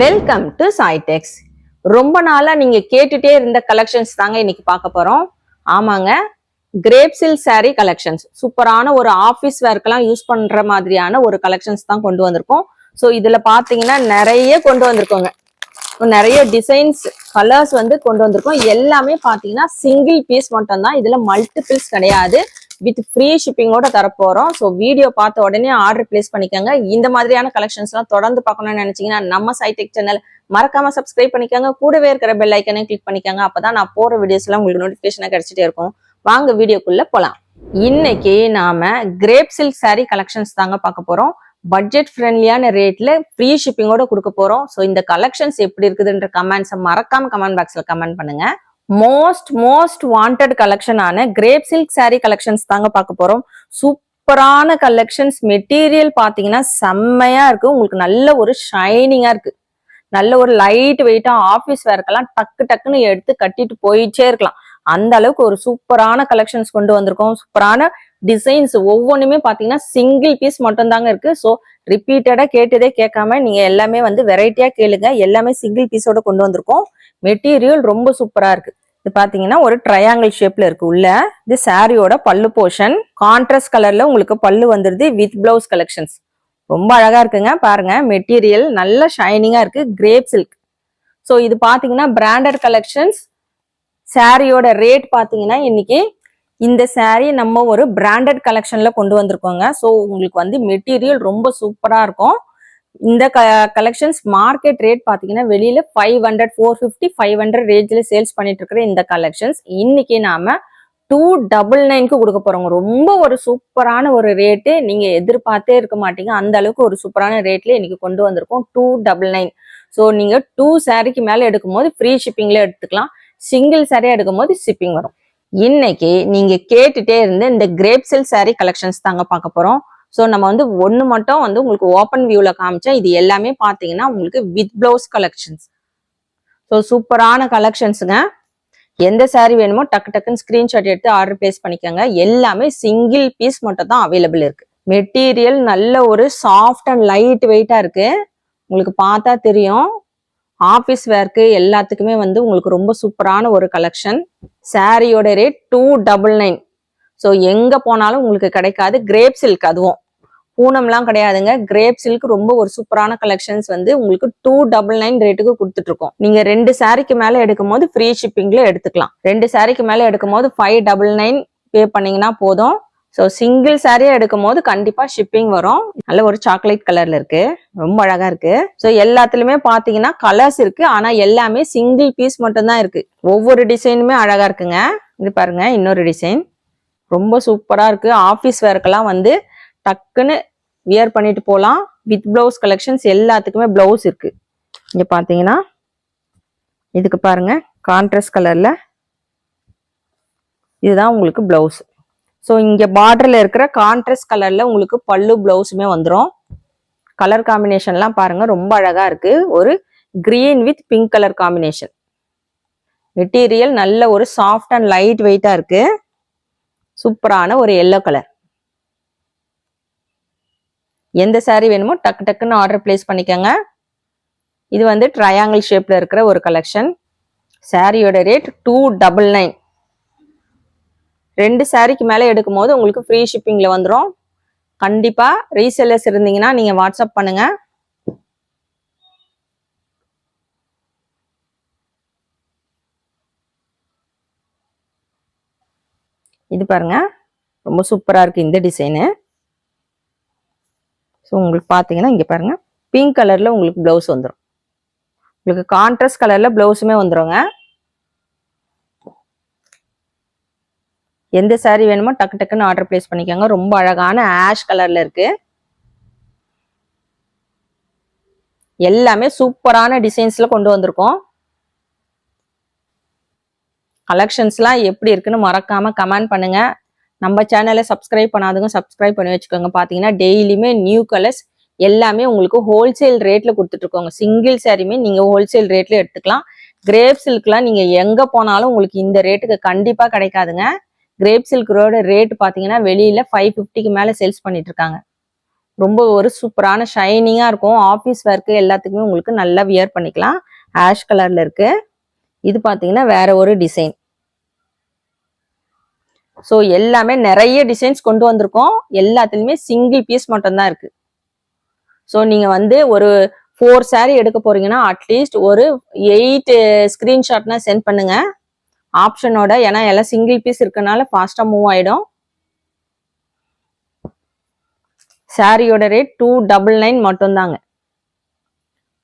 Welcome to சாய்டெக்ஸ் ரொம்ப நாளா நீங்க கேட்டுட்டே இருந்த கலெக்ஷன்ஸ் தாங்க இன்னைக்கு பார்க்க போறோம். ஆமாங்க கிரேப் சில் saree கலெக்ஷன்ஸ் சூப்பரான ஒரு ஆஃபீஸ் வேர்க்கெல்லாம் யூஸ் பண்ற மாதிரியான ஒரு கலெக்ஷன்ஸ் தான் கொண்டு வந்திருக்கோம். ஸோ இதுல பாத்தீங்கன்னா நிறைய கொண்டு வந்திருக்கோங்க. நிறைய டிசைன்ஸ் கலர்ஸ் வந்து கொண்டு வந்திருக்கோம். எல்லாமே பாத்தீங்கன்னா சிங்கிள் பீஸ் மட்டும் தான் இதுல மல்டிபிள்ஸ் கிடையாது. வித் ஃப்ரீ ஷிப்பிங்கோட தரப்போறோம். ஸோ வீடியோ பார்த்த உடனே ஆர்டர் பிளேஸ் பண்ணிக்கோங்க. இந்த மாதிரியான கலெக்ஷன்ஸ்லாம் தொடர்ந்து பார்க்கணும்னு நினைச்சீங்கன்னா நம்ம சைடெக் சேனல் மறக்காம சப்ஸ்கிரைப் பண்ணிக்கோங்க. கூடவே இருக்கிற பெல் ஐக்கனையும் கிளிக் பண்ணிக்கோங்க. அப்பதான் நான் போற வீடியோஸ் எல்லாம் உங்களுக்கு நோட்டிபிகேஷனா கிடைச்சிட்டே இருக்கும். வாங்க வீடியோக்குள்ள போலாம். இன்னைக்கு நாம கிரேப் சில்க் saree கலெக்ஷன்ஸ் தாங்க பார்க்க போறோம். பட்ஜெட் ஃப்ரெண்ட்லியான ரேட்ல ஃப்ரீ ஷிப்பிங்கோட கொடுக்க போறோம். ஸோ இந்த கலெக்ஷன்ஸ் எப்படி இருக்குதுன்ற கமெண்ட்ஸை மறக்காம கமெண்ட் பாக்ஸ்ல கமெண்ட் பண்ணுங்க. மோஸ்ட் மோஸ்ட் வாண்டட் கலெக்ஷனான கிரேப் சில்க் saree கலெக்ஷன்ஸ் தாங்க பார்க்க போறோம். சூப்பரான கலெக்ஷன்ஸ் மெட்டீரியல் பாத்தீங்கன்னா செம்மையா இருக்கு. உங்களுக்கு நல்ல ஒரு ஷைனிங்கா இருக்கு. நல்ல ஒரு லைட் வெயிட்டா ஆஃபீஸ் வேர்க்கெல்லாம் டக்கு டக்குன்னு எடுத்து கட்டிட்டு போயிட்டே இருக்கலாம். அந்த அளவுக்கு ஒரு சூப்பரான கலெக்ஷன்ஸ் கொண்டு வந்திருக்கோம். சூப்பரான டிசைன்ஸ் ஒவ்வொன்றுமே பார்த்தீங்கன்னா சிங்கிள் பீஸ் மட்டும் தாங்க இருக்கு. ஸோ ரிப்பீட்டடா கேட்டதே கேட்காம நீங்க எல்லாமே வந்து வெரைட்டியா கேளுங்க. எல்லாமே சிங்கிள் பீஸோட கொண்டு வந்திருக்கோம். மெட்டீரியல் ரொம்ப சூப்பரா இருக்கு. இது பார்த்தீங்கன்னா ஒரு ட்ரையாங்கிள் ஷேப்ல இருக்கு. உள்ள இது சாரியோட பல்லு போர்ஷன் கான்ட்ராஸ்ட் கலர்ல உங்களுக்கு பல்லு வந்துருது வித் பிளவுஸ் கலெக்ஷன்ஸ் ரொம்ப அழகா இருக்குங்க. பாருங்க. மெட்டீரியல் நல்ல ஷைனிங்கா இருக்கு. கிரேப் சில்க் ஸோ இது பார்த்தீங்கன்னா பிராண்டட் கலெக்ஷன்ஸ் சாரியோட ரேட் பார்த்தீங்கன்னா இன்னைக்கு இந்த saree நம்ம ஒரு பிராண்டட் கலெக்ஷன்ல கொண்டு வந்திருக்கோங்க. ஸோ உங்களுக்கு வந்து மெட்டீரியல் ரொம்ப சூப்பரா இருக்கும். இந்த க கலெக்ஷன்ஸ் மார்க்கெட் ரேட் பார்த்தீங்கன்னா வெளியில five hundred four fifty five hundred ரேஞ்சில் சேல்ஸ் பண்ணிட்டு இருக்கிற இந்த கலெக்ஷன்ஸ் இன்னைக்கு நாம டூ டபுள் நைனுக்கு கொடுக்க போறோங்க. ரொம்ப ஒரு சூப்பரான ஒரு ரேட்டு நீங்க எதிர்பார்த்தே இருக்க மாட்டீங்க. அந்த அளவுக்கு ஒரு சூப்பரான ரேட்ல இன்னைக்கு கொண்டு வந்திருக்கோம். டூ டபுள் நைன் ஸோ நீங்க டூ சாரிக்கு மேல எடுக்கும்போது ஃப்ரீ ஷிப்பிங்ல எடுத்துக்கலாம். சிங்கிள் சாரி எடுக்கும்போது ஷிப்பிங் வரும். இன்னைக்கு நீங்க கேட்டுட்டே இருந்த இந்த கிரேப் சில்க் saree கலெக்ஷன்ஸ் தாங்க பார்க்க போறோம். ஸோ நம்ம வந்து ஒன்று மட்டும் வந்து உங்களுக்கு ஓப்பன் வியூவில் காமிச்சா இது எல்லாமே பார்த்தீங்கன்னா உங்களுக்கு வித் பிளவுஸ் கலெக்ஷன்ஸ் ஸோ சூப்பரான கலெக்ஷன்ஸுங்க எந்த சாரீ வேணுமோ டக்கு டக்குன்னு ஸ்க்ரீன்ஷாட் எடுத்து ஆர்டர் பிளேஸ் பண்ணிக்கோங்க. எல்லாமே சிங்கிள் பீஸ் மட்டும் தான் அவைலபிள் இருக்கு. மெட்டீரியல் நல்ல ஒரு சாஃப்ட் அண்ட் லைட் வெயிட்டா இருக்கு. உங்களுக்கு பார்த்தா தெரியும். ஆஃபீஸ் வேர்க்கு எல்லாத்துக்குமே வந்து உங்களுக்கு ரொம்ப சூப்பரான ஒரு கலெக்ஷன் சாரியோட rate two double nine so எங்கே போனாலும் உங்களுக்கு கிடைக்காது. கிரேப் சில்க் அதுவும். பூனம்லாம் கிடையாதுங்க. கிரேப் சில்க் ரொம்ப ஒரு சூப்பரான கலெக்ஷன்ஸ் வந்து உங்களுக்கு டூ டபுள் நைன் ரேட்டுக்கு கொடுத்துட்டு இருக்கோம் நீங்க ரெண்டு சாரிக்கு மேல எடுக்கும் போது ஃப்ரீ ஷிப்பிங்ல எடுத்துக்கலாம். ரெண்டு சாரிக்கு மேல எடுக்கும் போது ஃபைவ் டபுள் நைன் பே பண்ணீங்கன்னா போதும். ஸோ சிங்கிள் சாரியா எடுக்கும் போது கண்டிப்பா ஷிப்பிங் வரும். நல்ல ஒரு சாக்லேட் கலர்ல இருக்கு. ரொம்ப அழகா இருக்கு. ஸோ எல்லாத்துலயுமே பாத்தீங்கன்னா கலர்ஸ் இருக்கு. ஆனா எல்லாமே சிங்கிள் பீஸ் மட்டும்தான் இருக்குது இருக்கு. ஒவ்வொரு டிசைனுமே அழகா இருக்குங்க. இது பாருங்க இன்னொரு டிசைன் ரொம்ப சூப்பராக இருக்குது ஆஃபீஸ் வேர்க்கெல்லாம் வந்து டக்குன்னு வியர் பண்ணிட்டு போகலாம் வித் ப்ளவுஸ் கலெக்ஷன்ஸ் எல்லாத்துக்குமே ப்ளவுஸ் இருக்குது இங்கே பார்த்தீங்கன்னா இதுக்கு பாருங்க கான்ட்ராஸ்ட் கலரில் இதுதான் உங்களுக்கு ப்ளவுஸ் ஸோ இங்கே பார்டரில் இருக்கிற கான்ட்ராஸ்ட் கலரில் உங்களுக்கு பல்லு ப்ளவுஸுமே வந்துடும் கலர் காம்பினேஷன்லாம் பாருங்கள் ரொம்ப அழகாக இருக்குது ஒரு green with pink colour combination material நல்ல ஒரு சாஃப்ட் அண்ட் லைட் வெயிட்டாக இருக்குது சூப்பரான ஒரு எல்லோ கலர் எந்த சாரீ வேணுமோ டக்கு டக்குன்னு ஆர்டர் பிளேஸ் பண்ணிக்கோங்க. இது வந்து ட்ரையாங்கிள் ஷேப்பில் இருக்கிற ஒரு கலெக்ஷன் சாரியோட ரேட் டூ டபுள் நைன் ரெண்டு சாரிக்கு மேலே எடுக்கும் போது உங்களுக்கு ஃப்ரீ ஷிப்பிங்கில் வந்துடும் கண்டிப்பாக ரீசெல்லர்ஸ் இருந்தீங்கன்னா நீங்கள் வாட்ஸ்அப் பண்ணுங்கள் இது பாருங்க. ரொம்ப சூப்பராக இருக்குது இந்த டிசைனு. ஸோ உங்களுக்கு பார்த்தீங்கன்னா இங்கே பாருங்க. பிங்க் கலரில் உங்களுக்கு ப்ளவுஸ் வந்துடும் உங்களுக்கு கான்ட்ராஸ்ட் கலரில் ப்ளவுஸுமே வந்துருங்க. எந்த சாரீ வேணுமோ டக்கு டக்குன்னு ஆர்டர் பிளேஸ் பண்ணிக்கோங்க. ரொம்ப அழகான ஆஷ் கலரில் இருக்கு. எல்லாமே சூப்பரான டிசைன்ஸில் கொண்டு வந்திருக்கோம். கலெக்ஷன்ஸ்லாம் எப்படி இருக்குன்னு மறக்காமல் கமெண்ட் பண்ணுங்கள் நம்ம சேனலை சப்ஸ்கிரைப் பண்ணாதவங்க சப்ஸ்கிரைப் பண்ணி வச்சுக்கோங்க. பார்த்தீங்கன்னா டெய்லியுமே நியூ கலர்ஸ் எல்லாமே உங்களுக்கு ஹோல்சேல் ரேட்டில் கொடுத்துட்ருக்கோங்க சிங்கிள் சாரியுமே நீங்கள் ஹோல்சேல் ரேட்டில் எடுத்துக்கலாம். கிரேப் சில்க்லாம் நீங்கள் எங்கே போனாலும் உங்களுக்கு இந்த ரேட்டுக்கு கண்டிப்பாக கிடைக்காதுங்க. கிரேப் சில்க்ரோட ரேட் பார்த்தீங்கன்னா வெளியில் ஃபைவ் ஃபிஃப்டிக்கு மேலே சேல்ஸ் பண்ணிட்டு இருக்காங்க. ரொம்ப ஒரு சூப்பரான ஷைனிங்காக இருக்கும். ஆஃபீஸ் ஒர்க்கு எல்லாத்துக்குமே உங்களுக்கு நல்லா வியர் பண்ணிக்கலாம். ஆஷ் கலரில் இருக்குது இது பார்த்தீங்கன்னா வேற ஒரு டிசைன் ஸோ எல்லாமே நிறைய டிசைன்ஸ் கொண்டு வந்திருக்கோம். எல்லாத்துலேயுமே சிங்கிள் பீஸ் மட்டும்தான் இருக்கு. ஸோ நீங்கள் வந்து ஒரு ஃபோர் சாரீ எடுக்க போறீங்கன்னா அட்லீஸ்ட் ஒரு எயிட் ஸ்க்ரீன்ஷாட்னா சென்ட் பண்ணுங்க. ஆப்ஷனோட ஏன்னா எல்லாம் சிங்கிள் பீஸ் இருக்கனால ஃபாஸ்டா மூவ் ஆயிடும். சாரியோட ரேட் டூ டபுள் நைன் மட்டும்தாங்க.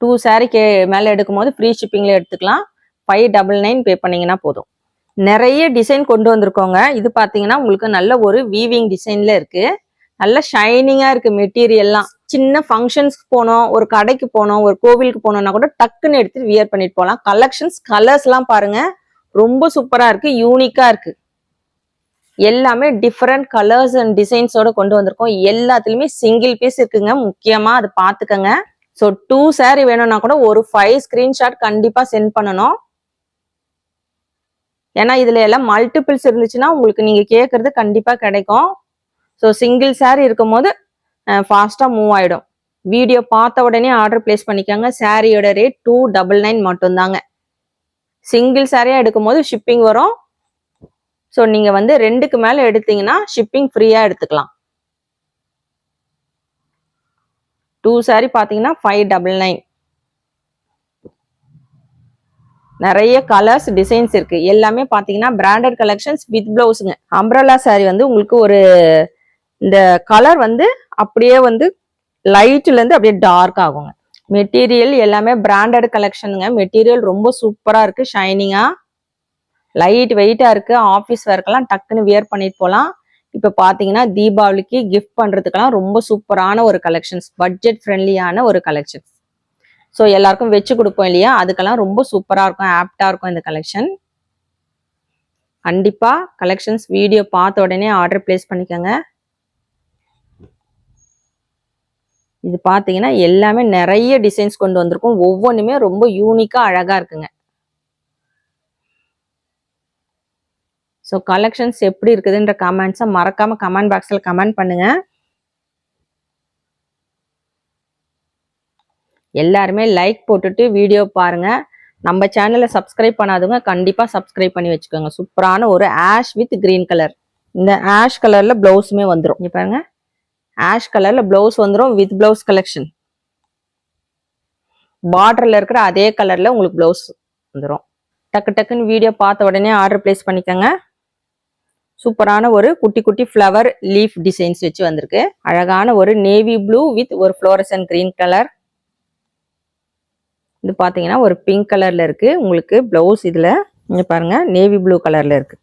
டூ சாரிக்கு மேலே எடுக்கும் போது ஃப்ரீ ஷிப்பிங்ல எடுத்துக்கலாம். ஃபைவ் டபுள் நைன் பே பண்ணீங்கன்னா போதும். நிறைய டிசைன் கொண்டு வந்திருக்கோங்க. இது பார்த்தீங்கன்னா உங்களுக்கு நல்ல ஒரு வீவிங் டிசைனில் இருக்குது நல்ல ஷைனிங்காக இருக்குது மெட்டீரியல்லாம் சின்ன ஃபங்க்ஷன்ஸ்க்கு போனோம் ஒரு கடைக்கு போனோம் ஒரு கோவிலுக்கு போனோம்னா கூட டக்குன்னு எடுத்துட்டு வியர் பண்ணிட்டு போகலாம் கலெக்ஷன்ஸ் கலர்ஸ்லாம் பாருங்கள் பாருங்க. ரொம்ப சூப்பராக இருக்குது யூனிக்காக இருக்குது எல்லாமே டிஃப்ரெண்ட் கலர்ஸ் அண்ட் டிசைன்ஸோட கொண்டு வந்திருக்கோம். எல்லாத்துலேயுமே சிங்கிள் பீஸ் இருக்குங்க. முக்கியமாக அது பார்த்துக்கங்க. ஸோ டூ சேரீ வேணும்னா கூட ஒரு ஃபைவ் ஸ்க்ரீன்ஷாட் கண்டிப்பாக சென்ட் பண்ணணும். ஏன்னா இதுல எல்லாம் மல்டிபிள்ஸ் இருந்துச்சுன்னா உங்களுக்கு நீங்க கேட்கறது கண்டிப்பா கிடைக்கும். ஸோ சிங்கிள் saree இருக்கும் போது ஃபாஸ்டா மூவ் ஆயிடும். வீடியோ பார்த்த உடனே ஆர்டர் பிளேஸ் பண்ணிக்கோங்க. சாரியோட ரேட் டூ டபுள் நைன் மட்டும்தாங்க. சிங்கிள் சாரியா எடுக்கும் போது ஷிப்பிங் வரும். ஸோ நீங்க வந்து ரெண்டுக்கு மேல எடுத்தீங்கன்னா ஷிப்பிங் ஃப்ரீயா எடுத்துக்கலாம். டூ சாரி பாத்தீங்கன்னா ஃபைவ் டபுள் நைன் நிறைய கலர்ஸ் டிசைன்ஸ் இருக்கு. எல்லாமே பாத்தீங்கன்னா பிராண்டட் கலெக்ஷன்ஸ் வித் பிளவுஸுங்க அம்ப்ரலா சாரி வந்து உங்களுக்கு ஒரு இந்த கலர் வந்து அப்படியே வந்து லைட்ல இருந்து அப்படியே டார்க் ஆகுங்க. மெட்டீரியல் எல்லாமே பிராண்டட் கலெக்ஷனுங்க மெட்டீரியல் ரொம்ப சூப்பரா இருக்கு. ஷைனிங்கா லைட் வெயிட்டா இருக்கு. ஆஃபீஸ் ஒர்க்கெல்லாம் டக்குன்னு வியர் பண்ணிட்டு போகலாம் இப்போ பாத்தீங்கன்னா தீபாவளிக்கு கிஃப்ட் பண்றதுக்கெல்லாம் ரொம்ப சூப்பரான ஒரு கலெக்ஷன்ஸ் பட்ஜெட் ஃப்ரெண்ட்லியான ஒரு கலெக்ஷன்ஸ் ஸோ எல்லாருக்கும் வச்சு கொடுப்போம் இல்லையா? அதுக்கெல்லாம் ரொம்ப சூப்பராக இருக்கும் ஆப்டாக இருக்கும் இந்த கலெக்ஷன் கண்டிப்பாக கலெக்ஷன்ஸ் வீடியோ பார்த்த உடனே ஆர்டர் பிளேஸ் பண்ணிக்கோங்க. இது பார்த்தீங்கன்னா எல்லாமே நிறைய டிசைன்ஸ் கொண்டு வந்திருக்கும். ஒவ்வொன்றுமே ரொம்ப யூனிக்காக அழகாக இருக்குங்க. ஸோ கலெக்ஷன்ஸ் எப்படி இருக்குதுன்ற கமெண்ட்ஸை மறக்காமல் கமெண்ட் பாக்ஸில் கமெண்ட் பண்ணுங்கள் எல்லாருமே லைக் போட்டுட்டு வீடியோ பாருங்க. நம்ம சேனலை சப்ஸ்கிரைப் பண்ணாதவங்க கண்டிப்பாக சப்ஸ்கிரைப் பண்ணி வச்சுக்கோங்க. சூப்பரான ஒரு ஆஷ் வித் க்ரீன் கலர் இந்த ஆஷ் கலரில் ப்ளவுஸுமே வந்துடும் இங்கே பாருங்க. ஆஷ் கலரில் ப்ளவுஸ் வந்துடும் வித் ப்ளவுஸ் கலெக்ஷன் பார்டரில் இருக்கிற அதே கலரில் உங்களுக்கு ப்ளவுஸ் வந்துடும் டக்கு டக்குன்னு வீடியோ பார்த்த உடனே ஆர்டர் பிளேஸ் பண்ணிக்கோங்க. சூப்பரான ஒரு குட்டி குட்டி ஃப்ளவர் லீஃப் டிசைன்ஸ் வச்சு வந்திருக்கு. அழகான ஒரு நேவி ப்ளூ வித் ஒரு ஃப்ளோரசன் க்ரீன் கலர் இது பார்த்தீங்கன்னா ஒரு பிங்க் கலரில் இருக்குது உங்களுக்கு ப்ளவுஸ் இதில் இங்கே பாருங்கள் நேவி ப்ளூ கலரில் இருக்குது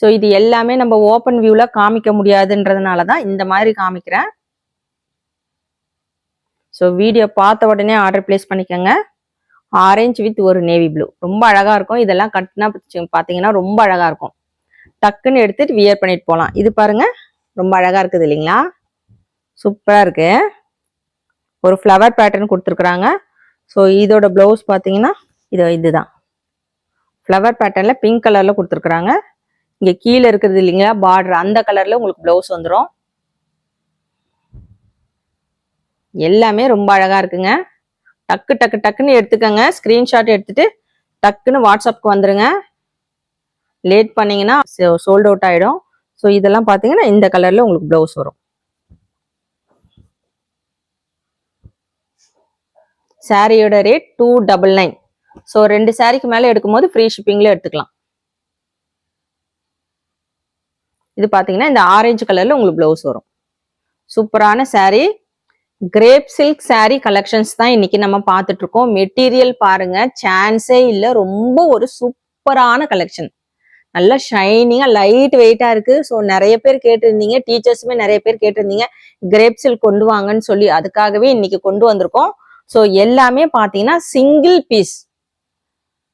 ஸோ இது எல்லாமே நம்ம ஓப்பன் வியூவில் காமிக்க முடியாதுன்றதுனால தான் இந்த மாதிரி காமிக்கிறேன். ஸோ வீடியோ பார்த்த உடனே ஆர்டர் பிளேஸ் பண்ணிக்கோங்க. ஆரஞ்சு வித் ஒரு நேவி ப்ளூ ரொம்ப அழகாக இருக்கும். இதெல்லாம் கட்டினா பார்த்தீங்கன்னா ரொம்ப அழகாக இருக்கும். டக்குன்னு எடுத்துட்டு வியர் பண்ணிட்டு போகலாம் இது பாருங்க ரொம்ப அழகாக இருக்குது இல்லைங்களா? சூப்பராக இருக்குது ஒரு ஃப்ளவர் பேட்டர்ன் கொடுத்துருக்குறாங்க. ஸோ இதோட ப்ளவுஸ் பார்த்தீங்கன்னா இது இதுதான். ஃப்ளவர் பேட்டர்னில் பிங்க் கலரில் கொடுத்துருக்குறாங்க. இங்கே கீழே இருக்கிறது இல்லைங்களா பார்டர் அந்த கலரில் உங்களுக்கு ப்ளவுஸ் வந்துடும் எல்லாமே ரொம்ப அழகாக இருக்குங்க. டக்கு டக்கு டக்குன்னு எடுத்துக்கோங்க. ஸ்க்ரீன்ஷாட் எடுத்துட்டு டக்குன்னு வாட்ஸ்அப்க்கு வந்துடுங்க லேட் பண்ணிங்கன்னா சோல்ட் அவுட் ஆகிடும் ஸோ இதெல்லாம் பார்த்தீங்கன்னா இந்த கலரில் உங்களுக்கு ப்ளவுஸ் வரும். சாரியோட rate two double nine so ரெண்டு சாரிக்கு மேலே எடுக்கும்போது ஃப்ரீ ஷிப்பிங்கில் எடுத்துக்கலாம். இது பார்த்தீங்கன்னா இந்த ஆரஞ்சு கலரில் உங்களுக்கு ப்ளவுஸ் வரும். சூப்பரான saree crepe silk saree collections தான் இன்னைக்கு நம்ம பார்த்துட்டு இருக்கோம். மெட்டீரியல் பாருங்க சான்ஸே இல்லை. ரொம்ப ஒரு சூப்பரான கலெக்ஷன் நல்லா ஷைனிங்காக லைட் வெயிட்டாக இருக்கு. ஸோ நிறைய பேர் கேட்டிருந்தீங்க. டீச்சர்ஸுமே நிறைய பேர் கேட்டிருந்தீங்க. கிரேப் சில்க் கொண்டு வாங்கன்னு சொல்லி அதுக்காகவே இன்னைக்கு கொண்டு வந்திருக்கோம். ஸோ எல்லாமே பார்த்தீங்கன்னா சிங்கிள் பீஸ்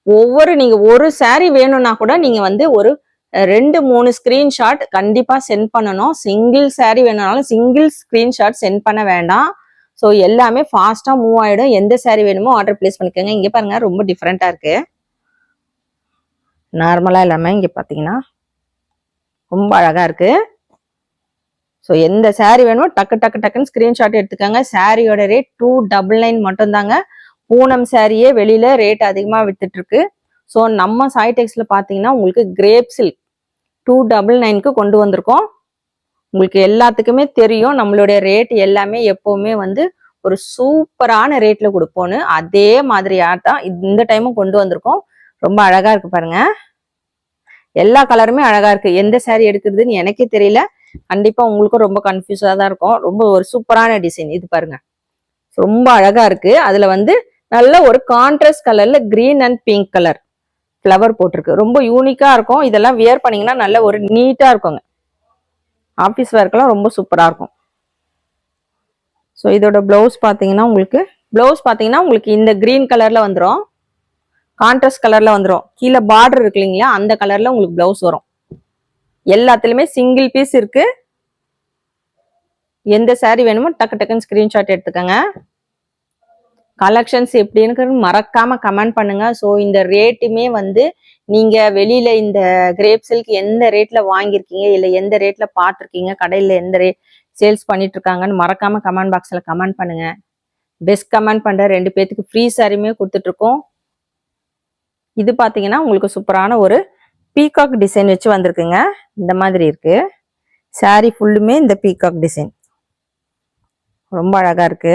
ஒவ்வொரு நீங்கள் ஒரு சாரீ வேணும்னா கூட நீங்கள் வந்து ஒரு ரெண்டு மூணு ஸ்க்ரீன்ஷாட் கண்டிப்பாக சென்ட் பண்ணணும். சிங்கிள் சாரீ வேணும்னாலும் சிங்கிள் ஸ்க்ரீன்ஷாட் சென்ட் பண்ண வேண்டாம். ஸோ எல்லாமே ஃபாஸ்ட்டாக மூவ் ஆகிடும் எந்த சாரீ வேணுமோ ஆர்டர் பிளேஸ் பண்ணிக்கோங்க. இங்கே பாருங்க ரொம்ப டிஃப்ரெண்ட்டாக இருக்குது நார்மலாக எல்லாமே இங்கே பார்த்தீங்கன்னா ரொம்ப அழகாக இருக்குது ஸோ எந்த saree வேணுமோ டக்கு டக்கு டக்குன்னு ஸ்கிரீன்ஷாட் எடுத்துக்கோங்க. சாரியோட ரேட் டூ டபுள் நைன் மட்டும்தாங்க. பூனம் சாரியே வெளியில ரேட் அதிகமாக வித்துட்டு இருக்கு ஸோ நம்ம சாய்டெக்ஸில் பார்த்தீங்கன்னா உங்களுக்கு கிரேப் சில்க் டூ டபுள் நைனுக்கு கொண்டு வந்திருக்கோம். உங்களுக்கு எல்லாத்துக்குமே தெரியும். நம்மளுடைய ரேட் எல்லாமே எப்போவுமே வந்து ஒரு சூப்பரான ரேட்ல கொடுப்போன்னு அதே மாதிரியாக தான் இந்த டைமும் கொண்டு வந்திருக்கோம். ரொம்ப அழகா இருக்கு பாருங்க. எல்லா கலருமே அழகா இருக்கு. எந்த சாரீ எடுக்கிறதுன்னு எனக்கே தெரியல. கண்டிப்பா உங்களுக்கும் ரொம்ப கன்ஃபியூஸா தான் இருக்கும். ரொம்ப ஒரு சூப்பரான டிசைன் இது பாருங்க. ரொம்ப அழகா இருக்கு. அதுல வந்து நல்ல ஒரு கான்ட்ராஸ்ட் கலர்ல green and pink colour flower போட்டிருக்கு. ரொம்ப யூனிக்கா இருக்கும். இதெல்லாம் வியர் பண்ணீங்கன்னா நல்ல ஒரு நீட்டா இருக்குங்க. ஆஃபீஸ் ஒர்க்கெல்லாம் ரொம்ப சூப்பரா இருக்கும். ஸோ இதோட பிளவுஸ் பார்த்தீங்கன்னா உங்களுக்கு பிளவுஸ் பார்த்தீங்கன்னா உங்களுக்கு இந்த கிரீன் கலர்ல வந்துடும் கான்ட்ராஸ்ட் கலர்ல வந்துடும் கீழே பார்டர் இருக்கு இல்லைங்களா? அந்த கலர்ல உங்களுக்கு பிளவுஸ் வரும். எல்லாத்துலயுமே சிங்கிள் பீஸ் இருக்கு. எந்த saree வேணுமோ டக்கு டக்குன்னு ஸ்கிரீன்ஷாட் எடுத்துக்கோங்க. கலெக்ஷன்ஸ் எப்படின்னு மறக்காம கமெண்ட் பண்ணுங்க. ஸோ இந்த ரேட்டுமே வந்து நீங்க வெளியில இந்த கிரேப் சில்க் எந்த ரேட்ல வாங்கியிருக்கீங்க? இல்லை எந்த ரேட்ல பார்த்துருக்கீங்க? கடையில எந்த ரேட் சேல்ஸ் பண்ணிட்டு இருக்காங்கன்னு மறக்காம கமெண்ட் பாக்ஸ்ல கமெண்ட் பண்ணுங்க. பெஸ்ட் கமெண்ட் பண்ற ரெண்டு பேத்துக்கு ஃப்ரீ சாரியுமே கொடுத்துட்டு இருக்கோம் இது பார்த்தீங்கன்னா உங்களுக்கு சூப்பரான ஒரு பீகாக் டிசைன் வச்சு வந்திருக்குங்க. இந்த மாதிரி இருக்கு. சாரி ஃபுல்லுமே இந்த பீகாக் டிசைன் ரொம்ப அழகா இருக்கு.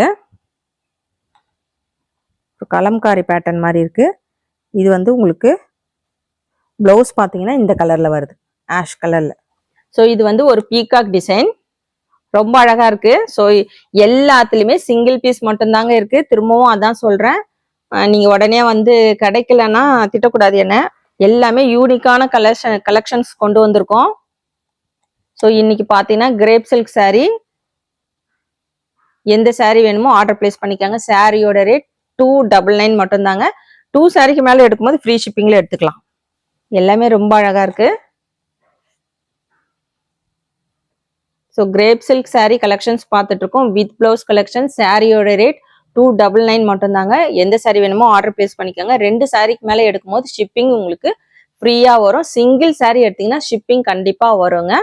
ஒரு கலம்காரி பேட்டர்ன் மாதிரி இருக்கு. இது வந்து உங்களுக்கு ப்ளவுஸ் பார்த்தீங்கன்னா இந்த கலர்ல வருது. ஆஷ் கலர்ல ஸோ இது வந்து ஒரு பீகாக் டிசைன் ரொம்ப அழகா இருக்கு. ஸோ எல்லாத்துலயுமே சிங்கிள் பீஸ் மட்டும்தாங்க இருக்கு. திரும்பவும் அதான் சொல்றேன். நீங்கள் உடனே வந்து கிடைக்கலன்னா திட்டக்கூடாது என்ன? எல்லாமே யூனிக்கான கலெக்ஷன் கலெக்ஷன்ஸ் கொண்டு வந்திருக்கோம். ஸோ இன்னைக்கு பார்த்தீங்கன்னா கிரேப் சில்க் சாரீ எந்த சாரீ வேணுமோ ஆர்டர் பிளேஸ் பண்ணிக்காங்க. சாரியோட ரேட் டூ டபுள் நைன் மட்டும்தாங்க. டூ சாரிக்கு மேலே எடுக்கும்போது ஃப்ரீ ஷிப்பிங்கில் எடுத்துக்கலாம். எல்லாமே ரொம்ப அழகாக இருக்கு. So crepe silk saree collections பார்த்துட்ருக்கோம் வித் ப்ளவுஸ் கலெக்ஷன் சாரியோட ரேட் டூ டபுள் நைன் மட்டும்தாங்க. எந்த saree வேணுமோ ஆர்டர் பிளேஸ் பண்ணிக்கோங்க. ரெண்டு சாரிக்கு மேலே எடுக்கும்போது ஷிப்பிங் உங்களுக்கு ஃப்ரீயாக வரும். சிங்கிள் saree எடுத்தீங்கன்னா ஷிப்பிங் கண்டிப்பாக வருங்க.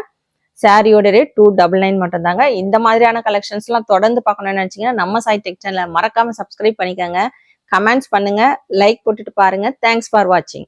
சாரியோட ரேட் டூ டபுள் நைன் மட்டும்தாங்க. இந்த மாதிரியான கலெக்ஷன்ஸ்லாம் தொடர்ந்து பார்க்கணும்னு நினச்சிங்கன்னா நம்ம சாய் டெக் சேனலை மறக்காமல் சப்ஸ்கிரைப் பண்ணிக்கோங்க. கமெண்ட்ஸ் பண்ணுங்கள் லைக் போட்டுட்டு பாருங்க. தேங்க்ஸ் ஃபார் வாட்சிங்